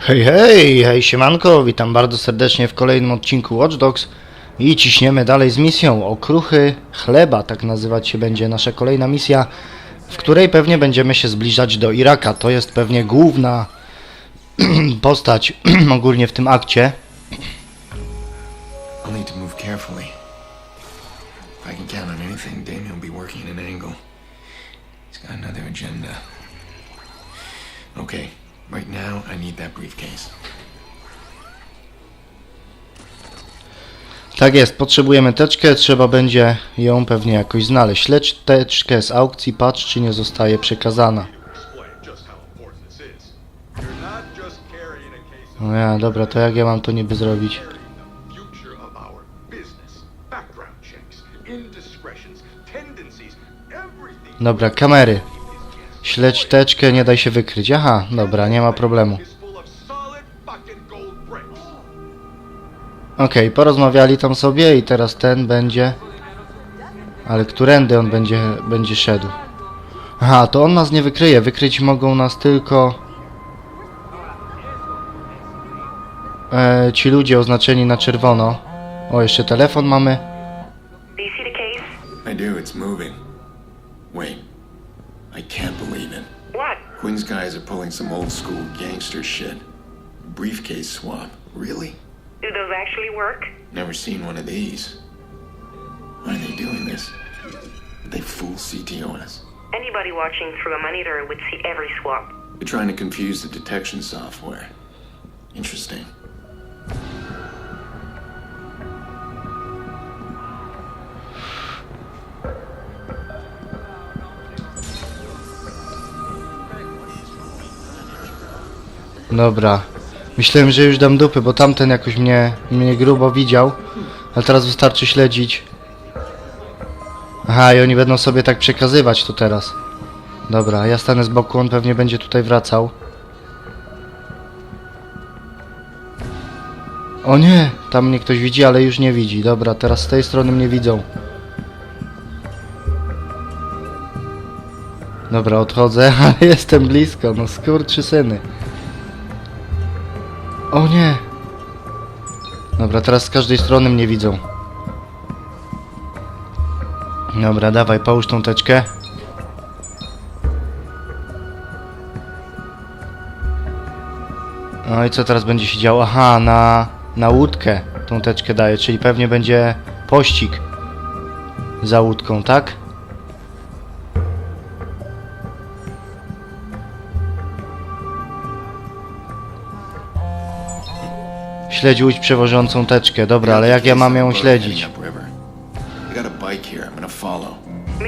Hej, hej, hej, siemanko, witam bardzo serdecznie w kolejnym odcinku Watch Dogs i ciśniemy dalej z misją Okruchy Chleba, tak nazywać się będzie nasza kolejna misja, w której pewnie będziemy się zbliżać do Iraka. To jest pewnie główna postać ogólnie w tym akcie. Okay, right now I need that briefcase. Tak jest, potrzebujemy teczkę, trzeba będzie ją pewnie jakoś znaleźć. Śledź teczkę z aukcji, patrz czy nie zostaje przekazana. No ja, dobra, to jak ja mam to niby zrobić? Dobra, kamery. Śledź teczkę, nie daj się wykryć. Aha, dobra, nie ma problemu. Okej, porozmawiali tam sobie i teraz ten będzie... Ale którędy on będzie, będzie szedł? Aha, to on nas nie wykryje. Wykryć mogą nas tylko... E, ci ludzie oznaczeni na czerwono. O, jeszcze telefon mamy. Do you see the case? I do, it's moving. Wait, I can't believe it. What? Quinn's guys are pulling some old school gangster shit. Briefcase swap. Really? Do those actually work? Never seen one of these. Why are they doing this? Did they fool CTOS? Anybody watching through a monitor would see every swap. They're trying to confuse the detection software. Interesting. Dobra. Myślałem, że już dam dupy, bo tamten jakoś mnie, mnie grubo widział. Ale teraz wystarczy śledzić. Aha, i oni będą sobie tak przekazywać to teraz. Dobra, ja stanę z boku, on pewnie będzie tutaj wracał. O nie! Tam mnie ktoś widzi, ale już nie widzi. Dobra, teraz z tej strony mnie widzą. Dobra, odchodzę, ale jestem blisko, no skurczy syny. O nie! Dobra, teraz z każdej strony mnie widzą. Dobra, dawaj, połóż tą teczkę. No i co teraz będzie się działo? Aha, na, na łódkę tą teczkę daję, czyli pewnie będzie pościg za łódką, tak? Śledź łódź przewożącą teczkę. Dobra, ale jak ja mam ją śledzić?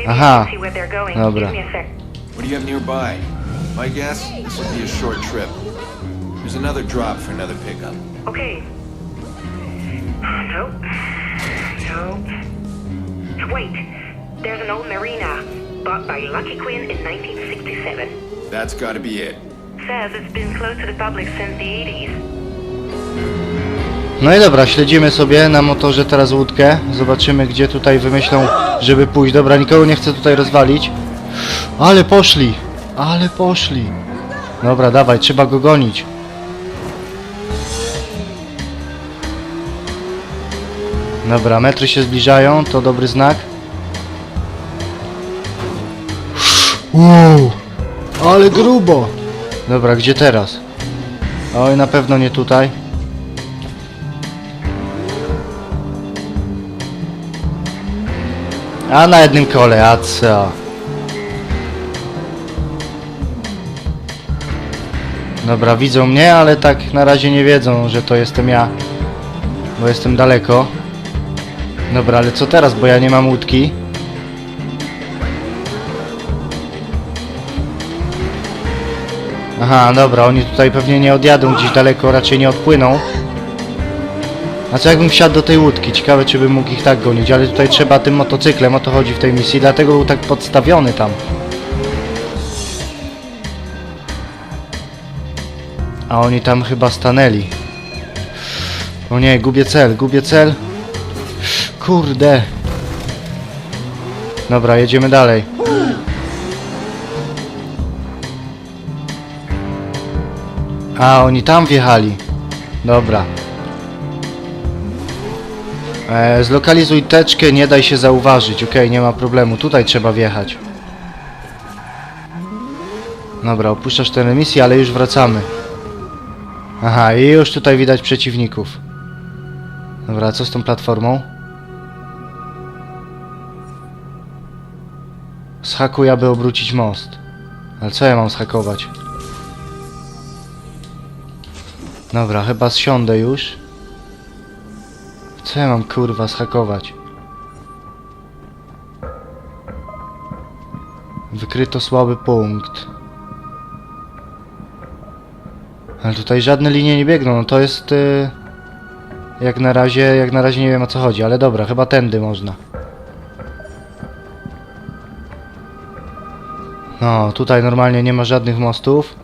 Aha. Dobra. Give me a sec. What do you have nearby? My guess? This will be a short trip. There's another drop for another pickup. Okay. Wait. There's an old marina bought by Lucky Quinn in 1967. That's gotta be it. Says it's been closed to the public since the 80s. No i dobra, śledzimy sobie na motorze teraz łódkę. Zobaczymy, gdzie tutaj wymyślą, żeby pójść. Dobra, nikogo nie chcę tutaj rozwalić. Ale poszli! Ale poszli! Dobra, dawaj, trzeba go gonić. Dobra, metry się zbliżają, to dobry znak. Wow, ale grubo! Dobra, gdzie teraz? Oj, na pewno nie tutaj. A na jednym kole, a co? Dobra, widzą mnie, ale tak na razie nie wiedzą, że to jestem ja. Bo jestem daleko. Dobra, ale co teraz, bo ja nie mam łódki. Aha, dobra, oni tutaj pewnie nie odjadą gdzieś daleko, raczej nie odpłyną. A co jakbym wsiadł do tej łódki? Ciekawe czy bym mógł ich tak gonić, ale tutaj trzeba tym motocyklem, o to chodzi w tej misji, dlatego był tak podstawiony tam. A oni tam chyba stanęli. O nie, gubię cel, gubię cel. Kurde. Dobra, jedziemy dalej. A, oni tam wjechali. Dobra. E, zlokalizuj teczkę, nie daj się zauważyć. Okej, nie ma problemu. Tutaj trzeba wjechać. Dobra, opuszczasz tę misję, ale już wracamy. Aha, i już tutaj widać przeciwników. Dobra, co z tą platformą? Schakuj, aby obrócić most. Ale co ja mam schakować? Dobra, chyba zsiądę już. Co ja mam kurwa schakować? Wykryto słaby punkt. Ale tutaj żadne linie nie biegną, no to jest... y, Jak na razie, jak na razie nie wiem o co chodzi, ale dobra, chyba tędy można. No, tutaj normalnie nie ma żadnych mostów.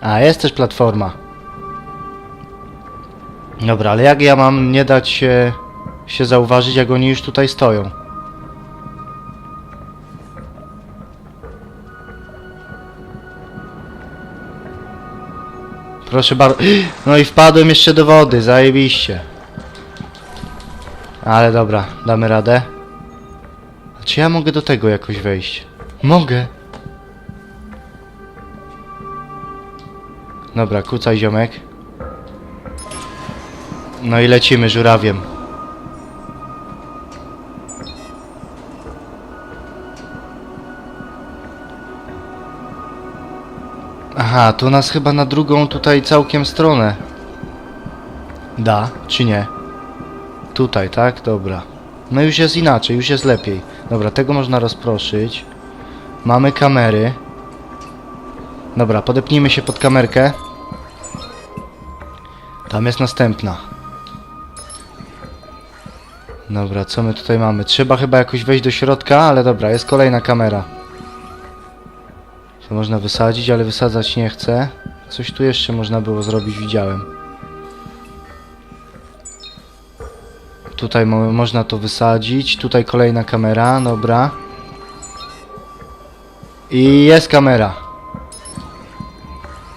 A, jest też platforma. Dobra, ale jak ja mam nie dać się, się zauważyć, jak oni już tutaj stoją? Proszę bardzo. No i wpadłem jeszcze do wody, zajebiście. Ale dobra, damy radę. A czy ja mogę do tego jakoś wejść? Mogę. Dobra, kucaj ziomek. No i lecimy żurawiem. Aha, to nas chyba na drugą tutaj całkiem stronę. Da, czy nie? Tutaj, tak? Dobra. No już jest inaczej, już jest lepiej. Dobra, tego można rozproszyć. Mamy kamery. Dobra, podepnijmy się pod kamerkę. Tam jest następna. Dobra, co my tutaj mamy? Trzeba chyba jakoś wejść do środka, ale dobra, jest kolejna kamera. To można wysadzić, ale wysadzać nie chcę. Coś tu jeszcze można było zrobić, widziałem. Tutaj mo można to wysadzić. Tutaj kolejna kamera, dobra. I jest kamera.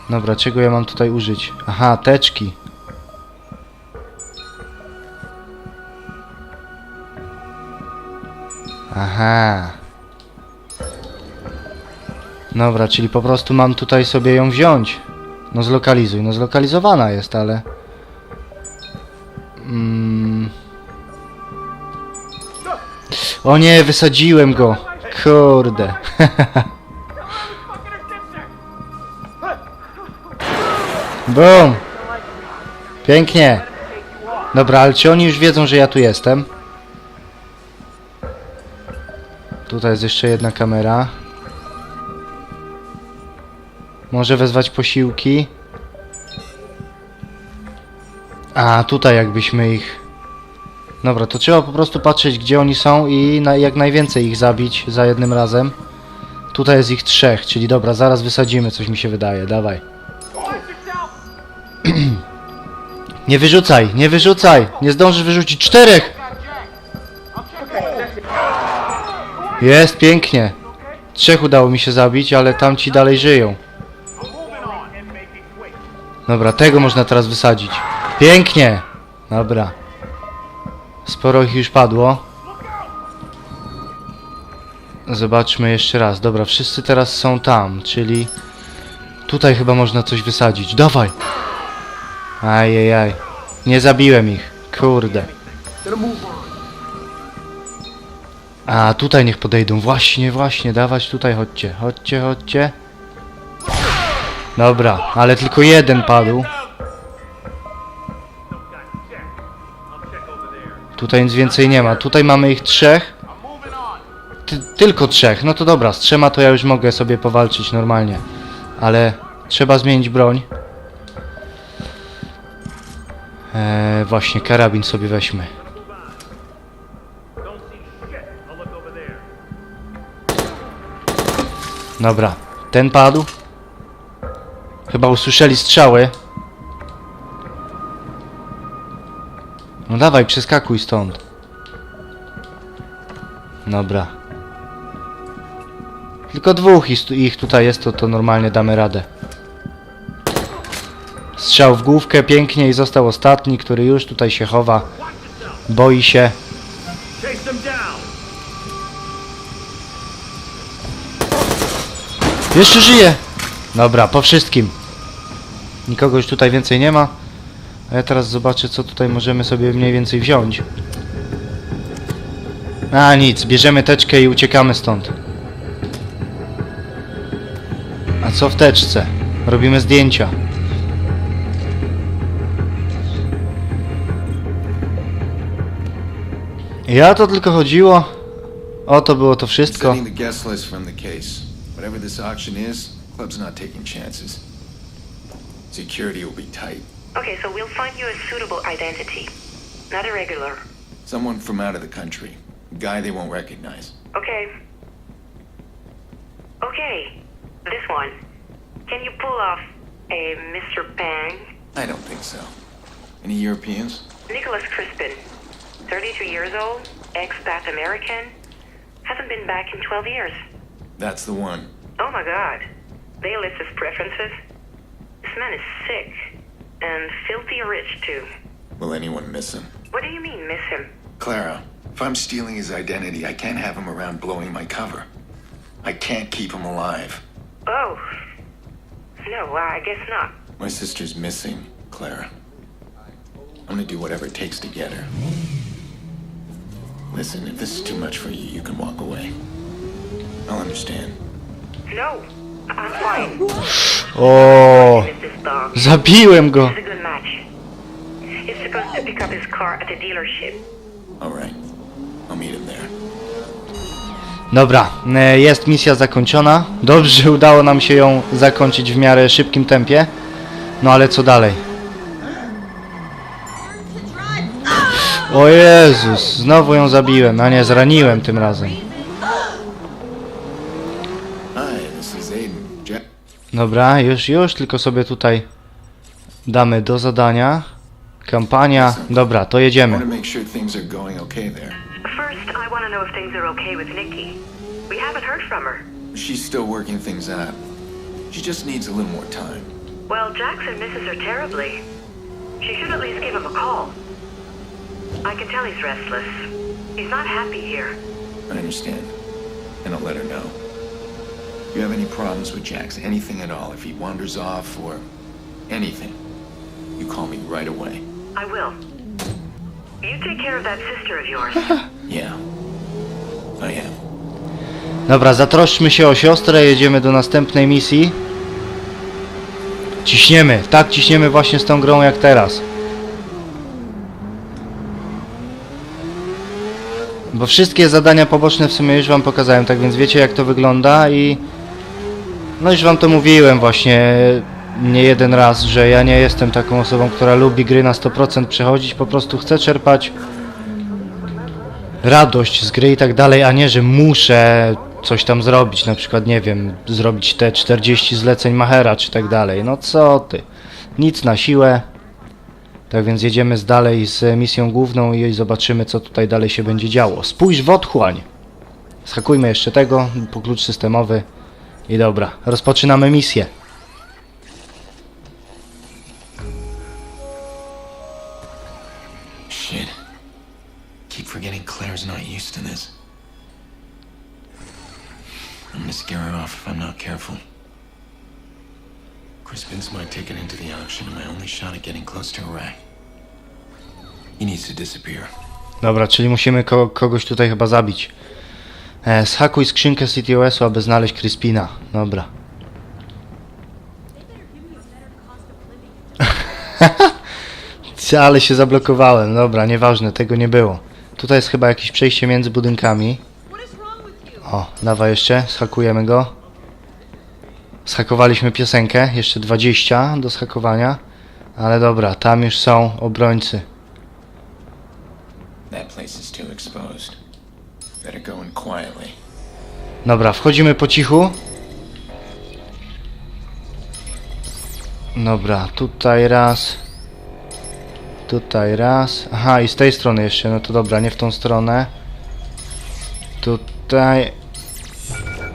Dobra, czego ja mam tutaj użyć? Aha, teczki. Aha. Dobra, czyli po prostu mam tutaj sobie ją wziąć. No zlokalizuj. No zlokalizowana jest, ale... Mm. O nie, wysadziłem go. Kurde. Bum. Pięknie. Dobra, ale czy oni już wiedzą, że ja tu jestem? Tutaj jest jeszcze jedna kamera. Może wezwać posiłki. A, tutaj jakbyśmy ich... Dobra, to trzeba po prostu patrzeć, gdzie oni są i na, jak najwięcej ich zabić za jednym razem. Tutaj jest ich trzech, czyli dobra, zaraz wysadzimy, coś mi się wydaje, dawaj. nie wyrzucaj, nie wyrzucaj! Nie zdążysz wyrzucić czterech! Jest, pięknie. Trzech udało mi się zabić, ale tamci dalej żyją. Dobra, tego można teraz wysadzić. Pięknie! Dobra. Sporo ich już padło. Zobaczmy jeszcze raz. Dobra, wszyscy teraz są tam, czyli... Tutaj chyba można coś wysadzić. Dawaj! Ajajaj. Nie zabiłem ich. Kurde. A, tutaj niech podejdą. Właśnie, właśnie. Dawać tutaj, chodźcie. Chodźcie, chodźcie. Dobra, ale tylko jeden padł. Tutaj nic więcej nie ma. Tutaj mamy ich trzech. Ty, tylko trzech. No to dobra, z trzema to ja już mogę sobie powalczyć normalnie. Ale trzeba zmienić broń. Eee, właśnie, karabin sobie weźmy. Dobra, ten padł. Chyba usłyszeli strzały. No dawaj, przeskakuj stąd. Dobra. Tylko dwóch ich tutaj jest, to, to normalnie damy radę. Strzał w główkę pięknie i został ostatni, który już tutaj się chowa. Boi się. Jeszcze żyje! Dobra, po wszystkim. Nikogo już tutaj więcej nie ma. A ja teraz zobaczę, co tutaj możemy sobie mniej więcej wziąć. A nic, bierzemy teczkę i uciekamy stąd. A co w teczce? Robimy zdjęcia. Ja to tylko chodziło. O to było to wszystko. Setting the guest list from the case. Whatever this auction is, club's not taking chances. Security will be tight. Okay, so we'll find you a suitable identity. Not a regular. Someone from out of the country. A guy they won't recognize. Okay. Okay, this one. Can you pull off a Mr. Bang? I don't think so. Any Europeans? Nicholas Crispin, 32 years old, expat American, hasn't been back in 12 years. That's the one. Oh my god. They list his preferences. This man is sick. And filthy rich, too. Will anyone miss him? What do you mean, miss him? Clara, if I'm stealing his identity, I can't have him around blowing my cover. I can't keep him alive. Oh. No, I guess not. My sister's missing, Clara. I'm gonna do whatever it takes to get her. Listen, if this is too much for you, you can walk away. I'll understand. No, I'm fine. O, Miss this dog. zabiłem go. It's a good match. He's supposed to pick up his car at the dealership. All right. I'll meet him there. Dobra, e, jest misja zakończona. Dobrze, udało nam się ją zakończyć w miarę szybkim tempie. No ale co dalej? O Jezus, znowu ją zabiłem, a nie, zraniłem tym razem. Dobra, już, już, tylko sobie tutaj damy do zadania. Kampania, dobra, to jedziemy. to make sure things are going okay there. First, I want to know if things are okay with Nikki. We haven't heard from her. She's still working things out. She just needs a little more time. Well, Jackson misses her terribly. She should at least give him a call. I can tell he's restless. He's not happy here. I understand. And I'll let her know. You have any problems with Jax, anything at all, if he wanders off or anything, you call me right away. I will. You take care of that sister of yours. Yeah. I am. Dobra, zatroszczmy się o siostrę, jedziemy do następnej misji. Ciśniemy, tak ciśniemy właśnie z tą grą jak teraz. Bo wszystkie zadania poboczne w sumie już wam pokazałem, tak więc wiecie jak to wygląda i... No już wam to mówiłem właśnie nie jeden raz, że ja nie jestem taką osobą, która lubi gry na 100% przechodzić, po prostu chcę czerpać radość z gry i tak dalej, a nie, że muszę coś tam zrobić, na przykład, nie wiem, zrobić te 40 zleceń Mahera czy tak dalej. No co ty? Nic na siłę. Tak więc jedziemy dalej z misją główną i zobaczymy, co tutaj dalej się będzie działo. Spójrz w otchłań. Schakujmy jeszcze tego po klucz systemowy. I dobra, rozpoczynamy misję. Shit. Keep forgetting Claire's not used to this. I'm gonna scare her off if I'm not careful. Crispin's my ticket into the auction and my only shot at getting close to Iraq. He needs to disappear. Dobra, czyli musimy ko kogoś tutaj chyba zabić. E, schakuj skrzynkę CTOS-u, aby znaleźć Crispina. Dobra. Ale się zablokowałem. Dobra, nieważne, tego nie było. Tutaj jest chyba jakieś przejście między budynkami. O, dawaj jeszcze, schakujemy go. Schakowaliśmy piosenkę, jeszcze 20 do schakowania. Ale dobra, tam już są obrońcy. That place is too exposed. Better go in quietly. Dobra, wchodzimy po cichu. Dobra, tutaj raz. Tutaj raz. Aha, i z tej strony jeszcze. No to dobra, nie w tą stronę. Tutaj.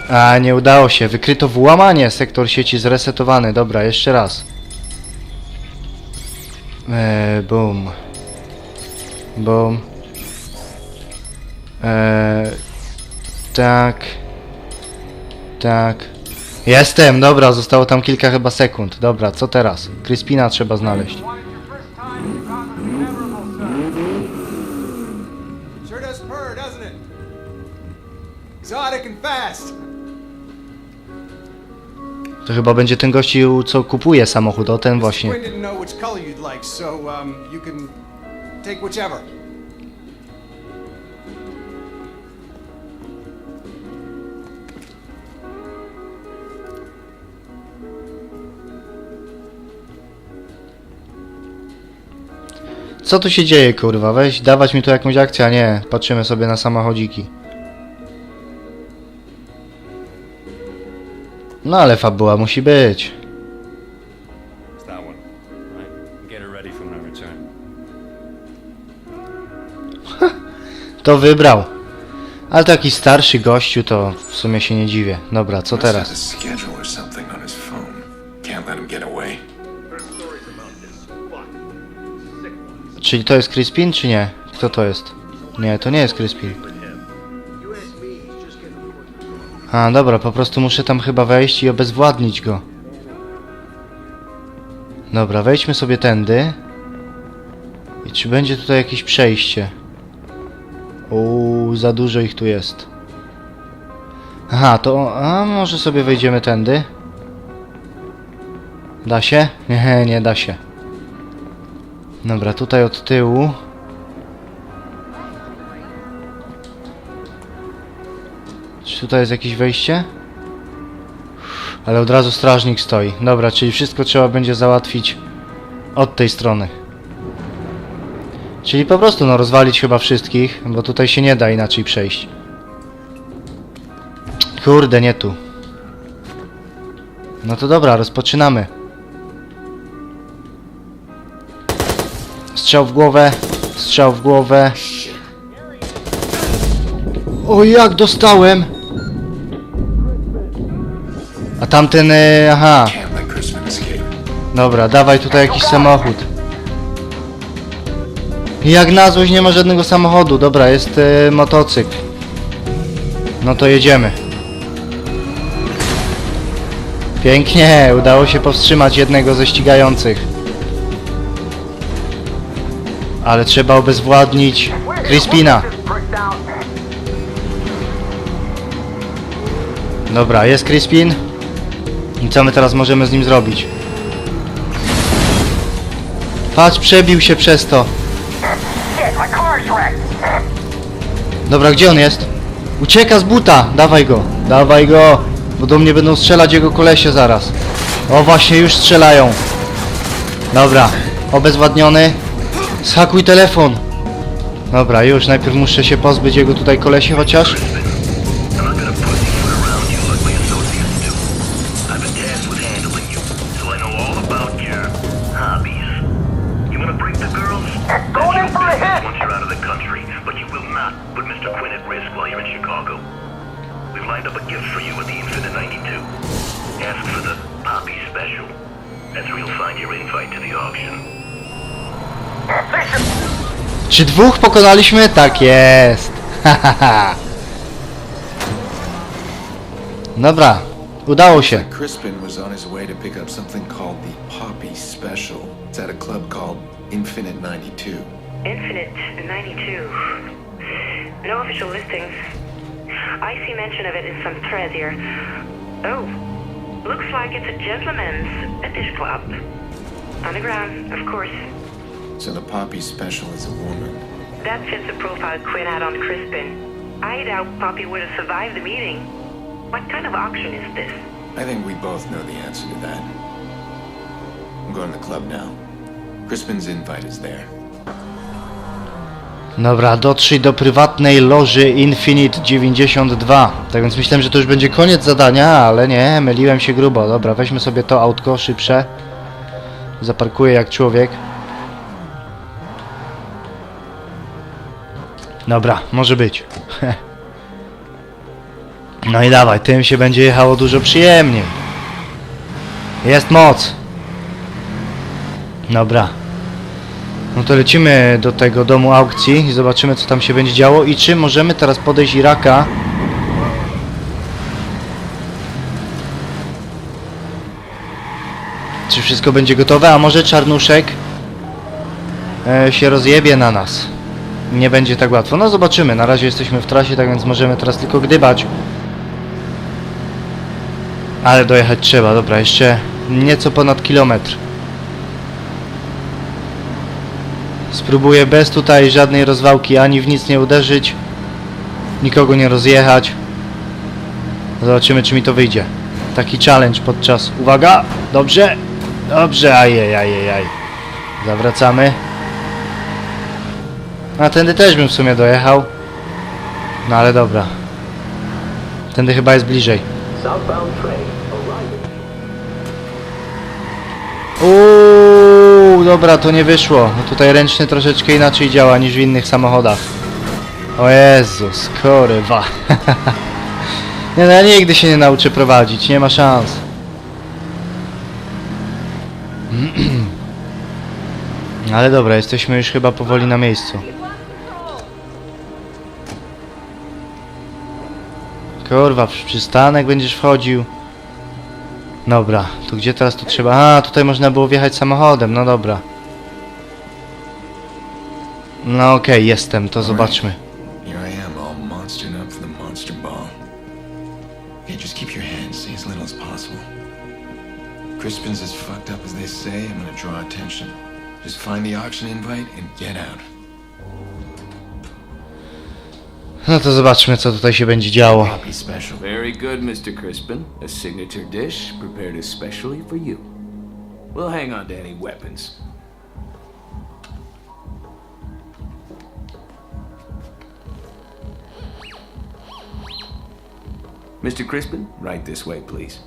A, nie udało się. Wykryto włamanie. Sektor sieci zresetowany. Dobra, jeszcze raz. Eee, boom. Boom. Eee, tak. Tak. Jestem, dobra, zostało tam kilka chyba sekund. Dobra, co teraz? Crispina trzeba znaleźć. To chyba będzie ten gościu, co kupuje samochód, o ten właśnie. Quinn didn't Co tu się dzieje, kurwa? Weź, dawać mi tu jakąś akcję, a nie. Patrzymy sobie na samochodziki. No ale fabuła musi być. To wybrał. Ale taki starszy gościu, to w sumie się nie dziwię. Dobra, co teraz? Czyli to jest Crispin, czy nie? Kto to jest? Nie, to nie jest Crispin. A, dobra, po prostu muszę tam chyba wejść i obezwładnić go. Dobra, wejdźmy sobie tędy. I czy będzie tutaj jakieś przejście? Uuu, za dużo ich tu jest. Aha, to... A, może sobie wejdziemy tędy? Da się? Nie, nie da się. Dobra, tutaj od tyłu. Czy tutaj jest jakieś wejście? Ale od razu strażnik stoi. Dobra, czyli wszystko trzeba będzie załatwić od tej strony. Czyli po prostu no rozwalić chyba wszystkich, bo tutaj się nie da inaczej przejść. Kurde, nie tu. No to dobra, rozpoczynamy. Strzał w głowę, strzał w głowę. O jak dostałem! A tamten, y, aha, dobra, dawaj tutaj jakiś samochód. Jak na złość nie ma żadnego samochodu, dobra, jest y, motocykl. No to jedziemy. Pięknie, udało się powstrzymać jednego ze ścigających. Ale trzeba obezwładnić Crispina. Dobra, jest Crispin. I co my teraz możemy z nim zrobić? Patrz, przebił się przez to. Dobra, gdzie on jest? Ucieka z buta! Dawaj go, dawaj go! Bo do mnie będą strzelać jego kolesie zaraz. O, właśnie, już strzelają. Dobra, obezwładniony. Schakuj telefon. Dobra, już, najpierw muszę się pozbyć jego tutaj kolesie chociaż. I'm not gonna pussy foot around you like my associates do. I've been tasked with handling you, so I know all about your hobbies. You wanna break the girls? Going in for a hit! Once you're out of the country, but you will not put Mr. Quinn at risk while you're in Chicago. We've lined up a gift for you at the Infinite 92. Ask for the Poppy Special. That's where you'll find your invite to the auction. Czy dwóch pokonaliśmy? Tak jest. Dobra, udało się. Crispin was on his way to pick up something called the Poppy Special. It's at a club called Infinite 92. Infinite 92. No official listings. I see mention of it in some thread here. Oh, looks like it's a gentleman's fetish club. Underground, of course. So the Poppy Special is a woman. That fits the profile Quinn had on Crispin. I doubt Poppy would have survived the meeting. What kind of auction is this? I think we both know the answer to that. I'm going to the club now. Crispin's invite is there. Dobra, dotrzyj do prywatnej loży Infinite 92. Tak więc myślałem, że to już będzie koniec zadania, ale nie, myliłem się grubo. Dobra, weźmy sobie to autko szybsze. Zaparkuję jak człowiek. Dobra, może być. No i dawaj, tym się będzie jechało dużo przyjemniej. Jest moc. Dobra. No to lecimy do tego domu aukcji i zobaczymy co tam się będzie działo i czy możemy teraz podejść Iraka. Czy wszystko będzie gotowe, a może czarnuszek e, się rozjebie na nas. Nie będzie tak łatwo. No zobaczymy, na razie jesteśmy w trasie, tak więc możemy teraz tylko gdybać. Ale dojechać trzeba, dobra, jeszcze nieco ponad kilometr. Spróbuję bez tutaj żadnej rozwałki, ani w nic nie uderzyć, nikogo nie rozjechać. Zobaczymy, czy mi to wyjdzie. Taki challenge podczas. Uwaga! Dobrze! Dobrze, ajej, ajej, aj. Zawracamy. A tędy też bym w sumie dojechał. No ale dobra. Tędy chyba jest bliżej. Uuu, dobra, to nie wyszło. No tutaj ręczny troszeczkę inaczej działa niż w innych samochodach. O Jezus, korywa. nie no, ja nigdy się nie nauczę prowadzić, nie ma szans. Ale dobra, jesteśmy już chyba powoli na miejscu. Kurwa, przystanek będziesz wchodził. Dobra, to gdzie teraz tu trzeba? A, tutaj można było wjechać samochodem, no dobra. No okej, jestem, to zobaczmy. Here I am, all monstered up for the monster ball. Okay, just keep your hands, say as little as possible. Crispin's as fucked up as they say, I'm gonna draw attention. Just find the auction invite and get out. No to zobaczmy, co tutaj się będzie działo. Special. Very good, Mr. Crispin. A signature dish prepared especially for you. We'll hang on to any weapons. Mr. Crispin, right this way, please.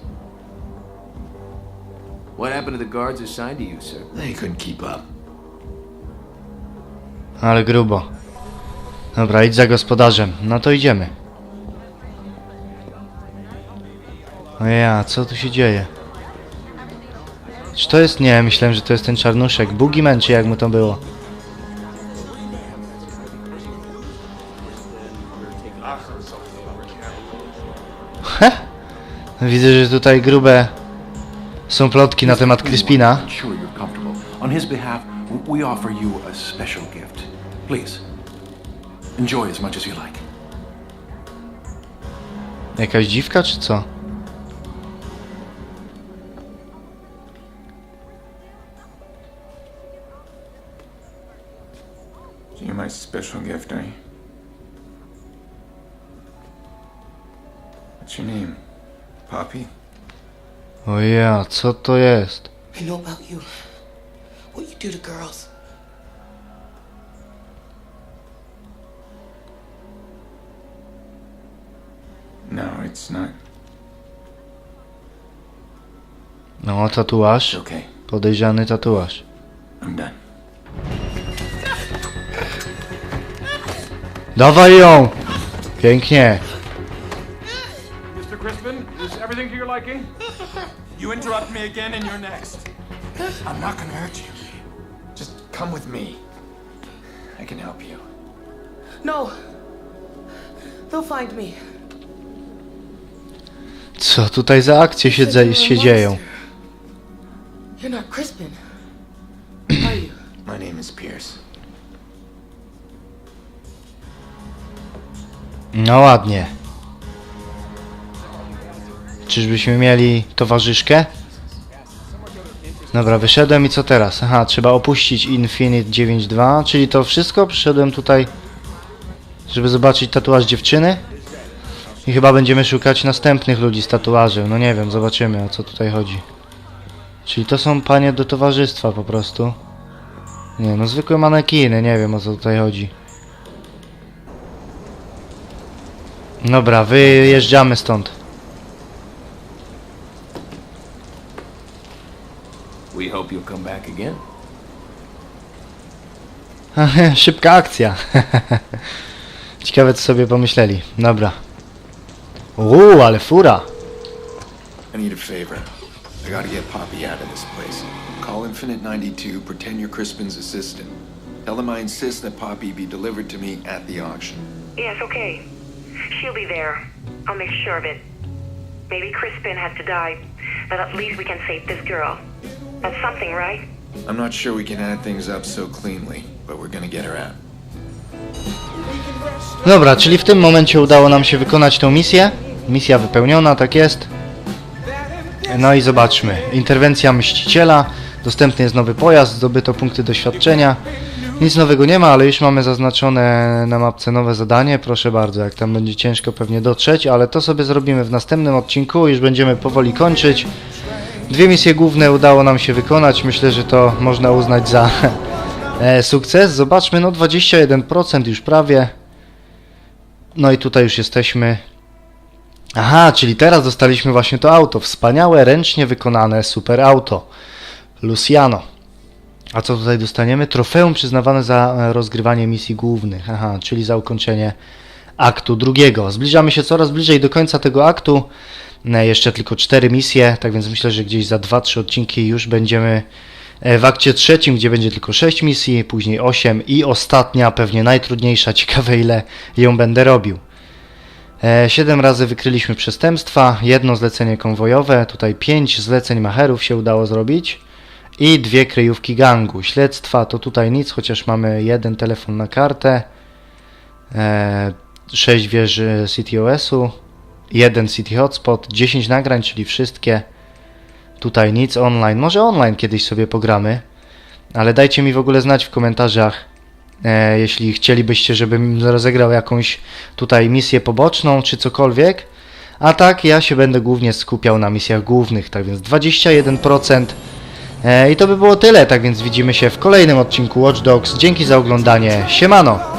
What happened to the guards assigned to you, sir? They couldn't keep up. Ale grubo. Dobra, idź za gospodarzem. No to idziemy. O ja, co tu się dzieje? Czy to jest... Nie, myślałem, że to jest ten czarnuszek. Boogeyman, czy jak mu to było? Heh. Widzę, że tutaj grube są plotki na temat Crispina. Sure you're behalf, we offer you gift. Enjoy as much as you like. Jakaś dziwka, czy co? So you're my special gift, are you? What's your name? Poppy? Oh yeah, co to jest? I know about you. What you do to girls. No, it's not. No, tatuaż. Okay. Podejrzany tatuaż. I'm done. Dawaj ją! Pięknie. Mr. Crispin, is everything to your liking? You interrupt me again and you're next. I'm not gonna hurt you. Just come with me. I can help you. No. They'll find me. Co tutaj za akcje się, dze- się dzieją? You're not Crispin. Are you? My name is Pierce. No ładnie. Czyżbyśmy mieli towarzyszkę? Dobra, wyszedłem i co teraz? Aha, trzeba opuścić Infinite 9.2, czyli to wszystko? Przyszedłem tutaj, żeby zobaczyć tatuaż dziewczyny? I chyba będziemy szukać następnych ludzi z tatuażem. No nie wiem, zobaczymy o co tutaj chodzi. Czyli to są panie do towarzystwa po prostu. Nie, no zwykłe manekiny, nie wiem o co tutaj chodzi. Dobra, wyjeżdżamy stąd. We hope you'll come back again. Szybka akcja. Ciekawe co sobie pomyśleli. Dobra. Uuu, ale fura. I need a favor. I gotta get Poppy out of this place. Call Infinite 92, pretend you're Crispin's assistant. Tell them I insist that Poppy be delivered to me at the auction. Yes, okay. She'll be there. I'll make sure of it. Maybe Crispin has to die, but at least we can save this girl. That's something, right? I'm not sure we can add things up so cleanly, but we're gonna get her out. Dobra, czyli w tym momencie udało nam się wykonać tą misję. Misja wypełniona, tak jest. No i zobaczmy. Interwencja Mściciela. Dostępny jest nowy pojazd, zdobyto punkty doświadczenia. Nic nowego nie ma, ale już mamy zaznaczone na mapce nowe zadanie. Proszę bardzo, jak tam będzie ciężko pewnie dotrzeć, ale to sobie zrobimy w następnym odcinku. Już będziemy powoli kończyć. Dwie misje główne udało nam się wykonać. Myślę, że to można uznać za e, sukces. Zobaczmy, no 21% już prawie. No i tutaj już jesteśmy. Aha, czyli teraz dostaliśmy właśnie to auto. Wspaniałe, ręcznie wykonane super auto. Luciano. A co tutaj dostaniemy? Trofeum przyznawane za e, rozgrywanie misji głównych. Aha, czyli za ukończenie aktu drugiego. Zbliżamy się coraz bliżej do końca tego aktu. E, Jeszcze tylko cztery misje, tak więc myślę, że gdzieś za 2-3 odcinki już będziemy w akcie trzecim, gdzie będzie tylko 6 misji, później 8 i ostatnia, pewnie najtrudniejsza, ciekawe ile ją będę robił. E, Siedem razy wykryliśmy przestępstwa, jedno zlecenie konwojowe, tutaj pięć zleceń macherów się udało zrobić i dwie kryjówki gangu. Śledztwa to tutaj nic, chociaż mamy jeden telefon na kartę, e, sześć wieży CTOS-u, jeden City Hotspot, 10 nagrań, czyli wszystkie. Tutaj nic online. Może online kiedyś sobie pogramy, ale dajcie mi w ogóle znać w komentarzach, e, jeśli chcielibyście, żebym rozegrał jakąś tutaj misję poboczną czy cokolwiek. A tak, ja się będę głównie skupiał na misjach głównych, tak więc 21%. E, I to by było tyle, tak więc widzimy się w kolejnym odcinku Watch Dogs. Dzięki za oglądanie. Siemano!